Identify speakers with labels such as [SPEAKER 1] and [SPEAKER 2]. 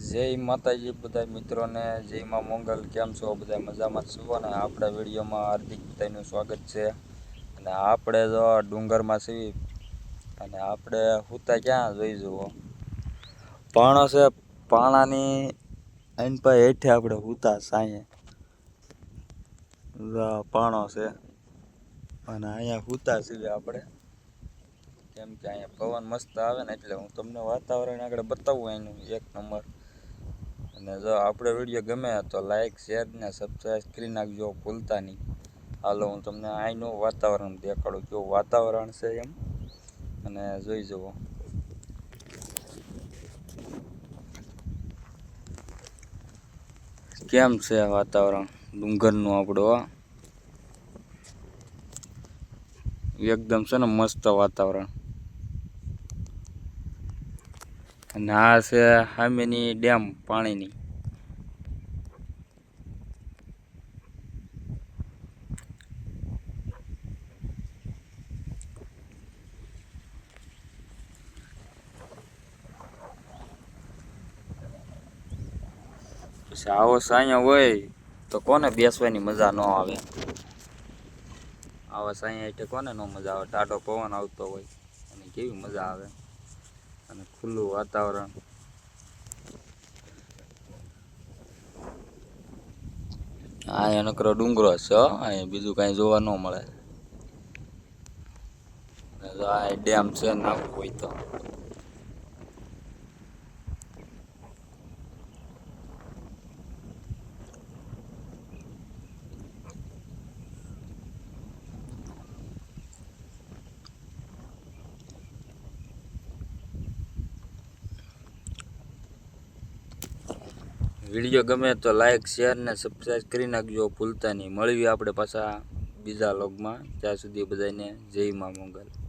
[SPEAKER 1] જય માતાજી બધા મિત્રોને, જય માં મોંગલ, કેમ છો? બધા મજામાં છો? અને આપણા વિડીયોમાં હાર્દિક બધાનું સ્વાગત છે. અને આપણે જો ડુંગરમાં છીએ, અને આપણે હુતા ક્યાં જોઈ જુઓ? પાણો છે, પાણાની એન પાસે હેઠે આપણે હુતા સાંયે. પાણો છે. અને અહીંયા હુતા છીએ આપણે. કેમ કે અહીંયા પવન મસ્ત આવે ને, એટલે હું તમને વાતાવરણ આગળ બતાવું એનું એક નંબર. અને જો આપણો વીડિયો ગમે તો લાઇક શેર ને સબસ્ક્રાઈબ કરી નાખજો, ભૂલતા નહીં. હાલો, હું તમને અહીંનું વાતાવરણ દેખાડું. કેવું વાતાવરણ છે એમ. અને જોઈ જુઓ. કેમ છે વાતાવરણ? ડુંગરનું આપણું. એકદમ છે ને મસ્ત વાતાવરણ. અને આ છે સામેની ડેમ પાણીની. પછી આવો સાયા હોય તો કોને બેસવાની મજા ન આવે? આવા સાયા એટલે કોને ન મજા આવે? ટાટો પવન આવતો હોય, અને કેવી મજા આવે? અને ખુલ્લું વાતાવરણ. હા નકરો કરો ડુંગરો છે, હો. અહીંયા બીજું કાંઈ જોવા ન મળે. આ ડેમ છે, નાખવું હોય તો. વીડિયો ગમે તો લાઈક શેર ને સબસ્ક્રાઈબ કરી નાખજો. ભૂલતા નહીં. મળવી આપણે પાછા બીજા લોગમાં ત્યાં સુધી બધાને જય મા મંગલ.